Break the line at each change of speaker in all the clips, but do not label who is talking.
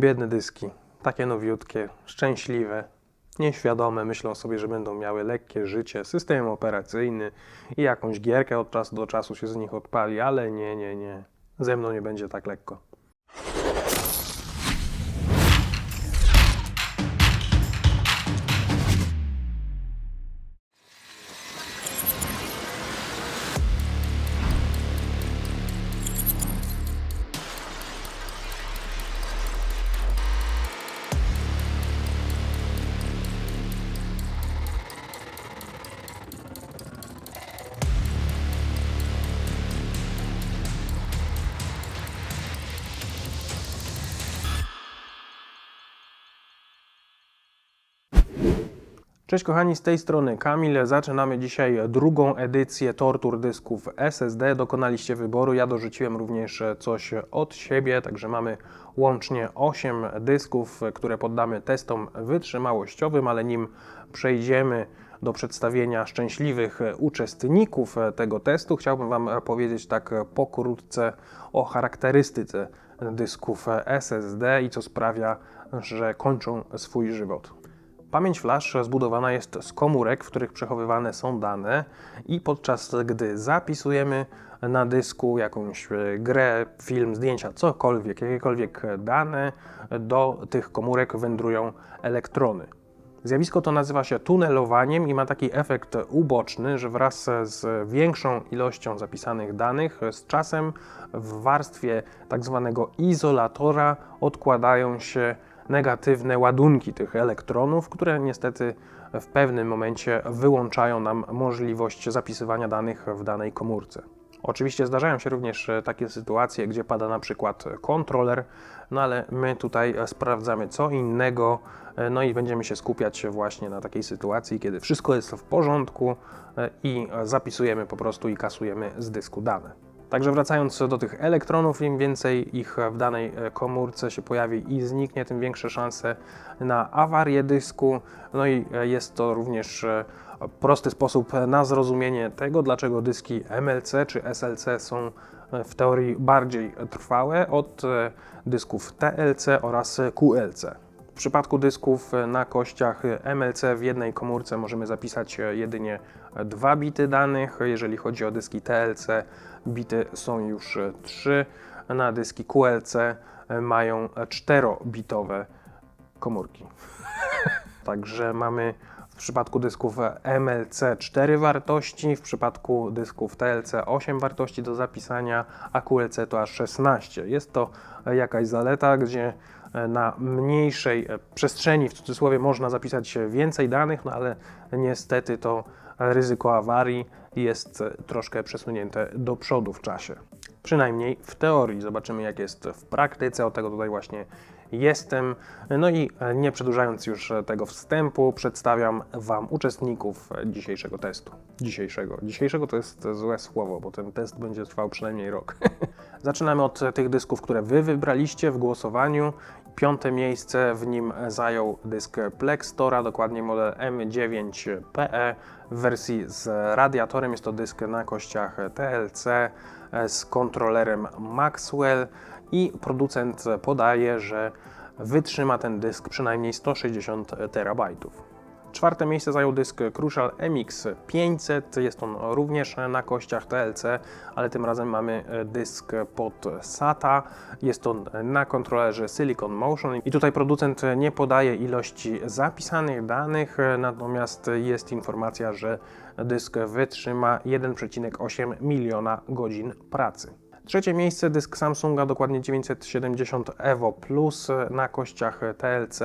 Biedne dyski, takie nowiutkie, szczęśliwe, nieświadome, myślą sobie, że będą miały lekkie życie, system operacyjny i jakąś gierkę od czasu do czasu się z nich odpali, ale nie, nie, nie. Ze mną nie będzie tak lekko. Cześć kochani, z tej strony Kamil. Zaczynamy dzisiaj drugą edycję tortur dysków SSD. Dokonaliście wyboru, ja dorzuciłem również coś od siebie, także mamy łącznie 8 dysków, które poddamy testom wytrzymałościowym, ale nim przejdziemy do przedstawienia szczęśliwych uczestników tego testu, chciałbym Wam powiedzieć tak pokrótce o charakterystyce dysków SSD i co sprawia, że kończą swój żywot. Pamięć flash zbudowana jest z komórek, w których przechowywane są dane i podczas gdy zapisujemy na dysku jakąś e, grę, film, zdjęcia, cokolwiek, jakiekolwiek dane, do tych komórek wędrują elektrony. Zjawisko to nazywa się tunelowaniem i ma taki efekt uboczny, że wraz z większą ilością zapisanych danych z czasem w warstwie tak zwanego izolatora odkładają się negatywne ładunki tych elektronów, które niestety w pewnym momencie wyłączają nam możliwość zapisywania danych w danej komórce. Oczywiście zdarzają się również e, takie sytuacje, gdzie pada na przykład kontroler, no ale my tutaj e, sprawdzamy co innego, e, no i będziemy się skupiać właśnie na takiej sytuacji, kiedy wszystko jest w porządku i zapisujemy po prostu i kasujemy z dysku dane. Także wracając do tych elektronów, im więcej ich w danej komórce się pojawi i zniknie, tym większe szanse na awarię dysku. No i jest to również prosty sposób na zrozumienie tego, dlaczego dyski MLC czy SLC są w teorii bardziej trwałe od dysków TLC oraz QLC. W przypadku dysków na kościach MLC w jednej komórce możemy zapisać jedynie 2 bity danych. Jeżeli chodzi o dyski TLC, bity są już 3. Na dyski QLC mają 4-bitowe komórki. Także mamy w przypadku dysków MLC 4 wartości, w przypadku dysków TLC 8 wartości do zapisania, a QLC to aż 16. Jest to jakaś zaleta, gdzie na mniejszej przestrzeni, w cudzysłowie, można zapisać więcej danych, no ale niestety to ryzyko awarii jest troszkę przesunięte do przodu w czasie. Przynajmniej w teorii. Zobaczymy, jak jest w praktyce. Od tego tutaj właśnie jestem. No i nie przedłużając już tego wstępu, przedstawiam Wam uczestników dzisiejszego testu. Dzisiejszego. Dzisiejszego to jest złe słowo, bo ten test będzie trwał przynajmniej rok. Zaczynamy od tych dysków, które Wy wybraliście w głosowaniu. Piąte miejsce w nim zajął dysk Plextora, dokładnie model M9PE w wersji z radiatorem. Jest to dysk na kościach TLC z kontrolerem Maxwell i producent podaje, że wytrzyma ten dysk przynajmniej 160 terabajtów. Czwarte miejsce zajął dysk Crucial MX 500. Jest on również na kościach TLC, ale tym razem mamy dysk pod SATA. Jest on na kontrolerze Silicon Motion i tutaj producent nie podaje ilości zapisanych danych, natomiast jest informacja, że dysk wytrzyma 1,8 miliona godzin pracy. Trzecie miejsce dysk Samsunga, dokładnie 970 Evo Plus na kościach TLC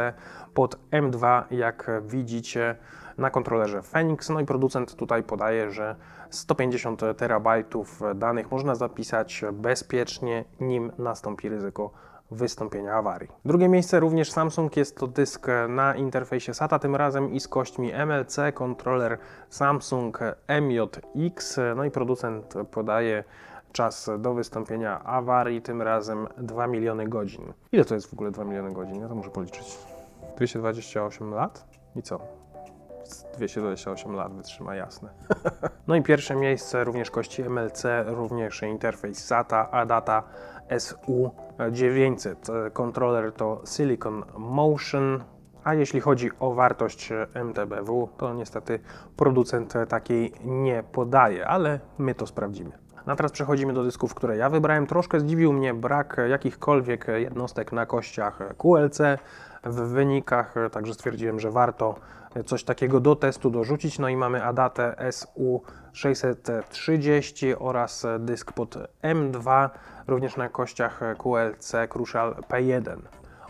pod M2, jak widzicie na kontrolerze Phoenix. No i producent tutaj podaje, że 150 terabajtów danych można zapisać bezpiecznie, nim nastąpi ryzyko wystąpienia awarii. Drugie miejsce również Samsung jest to dysk na interfejsie SATA, tym razem i z kośćmi MLC, kontroler Samsung MJX. No i producent podaje czas do wystąpienia awarii, tym razem 2 miliony godzin. Ile to jest w ogóle 2 miliony godzin? Ja to muszę policzyć. 228 lat? I co? 228 lat wytrzyma, jasne. No i pierwsze miejsce, również kości MLC, również interfejs SATA, ADATA SU900. Kontroler to Silicon Motion, a jeśli chodzi o wartość MTBW, to niestety producent takiej nie podaje, ale my to sprawdzimy. No teraz przechodzimy do dysków, które ja wybrałem. Troszkę zdziwił mnie brak jakichkolwiek jednostek na kościach QLC w wynikach, także stwierdziłem, że warto coś takiego do testu dorzucić. No i mamy Adatę SU630 oraz dysk pod M2, również na kościach QLC Crucial P1.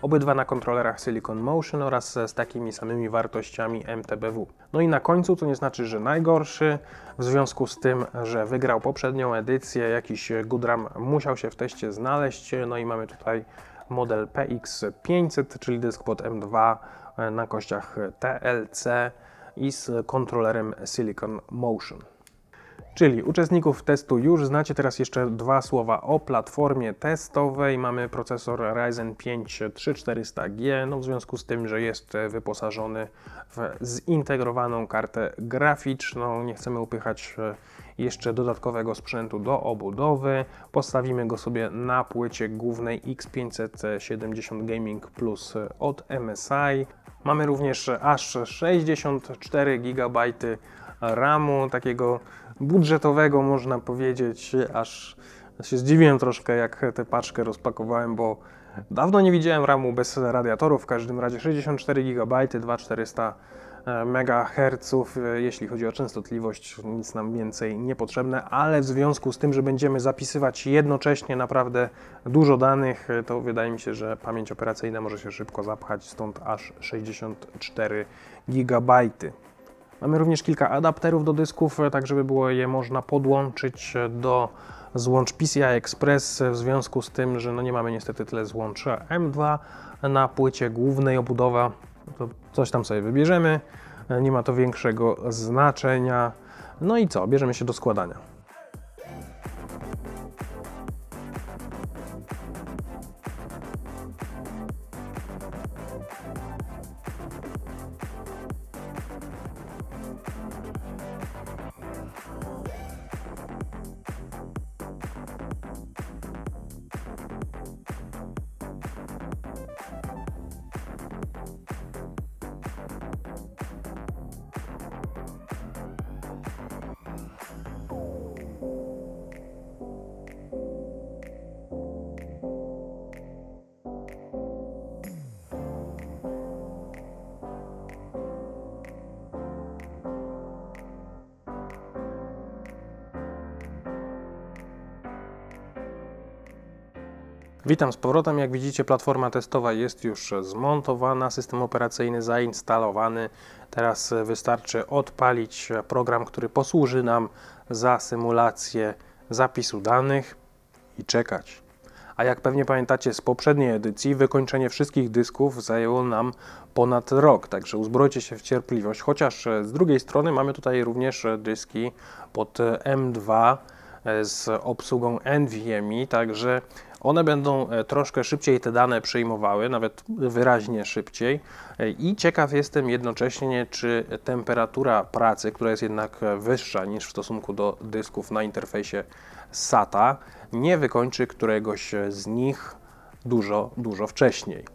Obydwa na kontrolerach Silicon Motion oraz z takimi samymi wartościami MTBW. No i na końcu to nie znaczy, że najgorszy, w związku z tym, że wygrał poprzednią edycję, jakiś Goodram musiał się w teście znaleźć. No i mamy tutaj model PX500, czyli dysk pod M2 na kościach TLC i z kontrolerem Silicon Motion. Czyli uczestników testu już znacie, teraz jeszcze dwa słowa o platformie testowej. Mamy procesor Ryzen 5 3400G, no w związku z tym, że jest wyposażony w zintegrowaną kartę graficzną, nie chcemy upychać jeszcze dodatkowego sprzętu do obudowy. Postawimy go sobie na płycie głównej X570 Gaming Plus od MSI. Mamy również aż 64 GB RAMu, takiego budżetowego można powiedzieć, aż się zdziwiłem troszkę jak tę paczkę rozpakowałem, bo dawno nie widziałem RAMu bez radiatorów, w każdym razie 64 GB, 2400 MHz, jeśli chodzi o częstotliwość, nic nam więcej niepotrzebne, ale w związku z tym, że będziemy zapisywać jednocześnie naprawdę dużo danych, to wydaje mi się, że pamięć operacyjna może się szybko zapchać, stąd aż 64 GB. Mamy również kilka adapterów do dysków, tak żeby było je można podłączyć do złącz PCI Express, w związku z tym, że no nie mamy niestety tyle złącz M2 na płycie głównej obudowa, to coś tam sobie wybierzemy, nie ma to większego znaczenia. No i co, bierzemy się do składania. Witam z powrotem. Jak widzicie, platforma testowa jest już zmontowana, system operacyjny zainstalowany. Teraz wystarczy odpalić program, który posłuży nam za symulację zapisu danych i czekać. A jak pewnie pamiętacie z poprzedniej edycji, wykończenie wszystkich dysków zajęło nam ponad rok, także uzbrojcie się w cierpliwość. Chociaż z drugiej strony mamy tutaj również dyski pod M2 z obsługą NVMe, także one będą e, troszkę szybciej te dane przyjmowały, nawet wyraźnie szybciej. E, I ciekaw jestem jednocześnie, czy temperatura pracy, która jest jednak wyższa niż w stosunku do dysków na interfejsie SATA, nie wykończy któregoś z nich dużo, dużo wcześniej.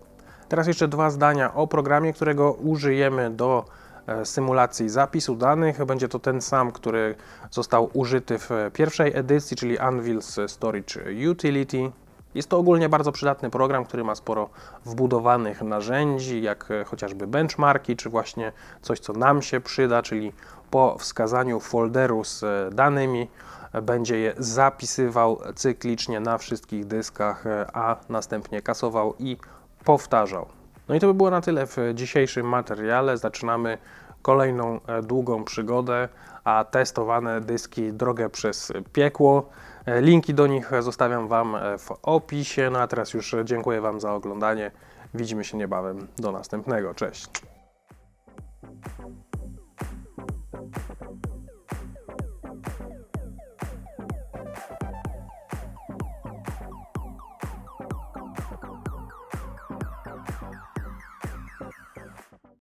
Teraz jeszcze dwa zdania o programie, którego użyjemy do e, symulacji zapisu danych. Będzie to ten sam, który został użyty w pierwszej edycji, czyli Anvil's Storage Utility. Jest to ogólnie bardzo przydatny program, który ma sporo wbudowanych narzędzi, jak e, chociażby benchmarki, czy właśnie coś, co nam się przyda, czyli po wskazaniu folderu z e, danymi e, będzie je zapisywał cyklicznie na wszystkich dyskach, a następnie kasował i powtarzał. No i to by było na tyle w dzisiejszym materiale. Zaczynamy kolejną długą przygodę, a testowane dyski drogę przez piekło. E, linki do nich zostawiam Wam e, w opisie. No a teraz już dziękuję Wam za oglądanie. Widzimy się niebawem. Do następnego. Cześć.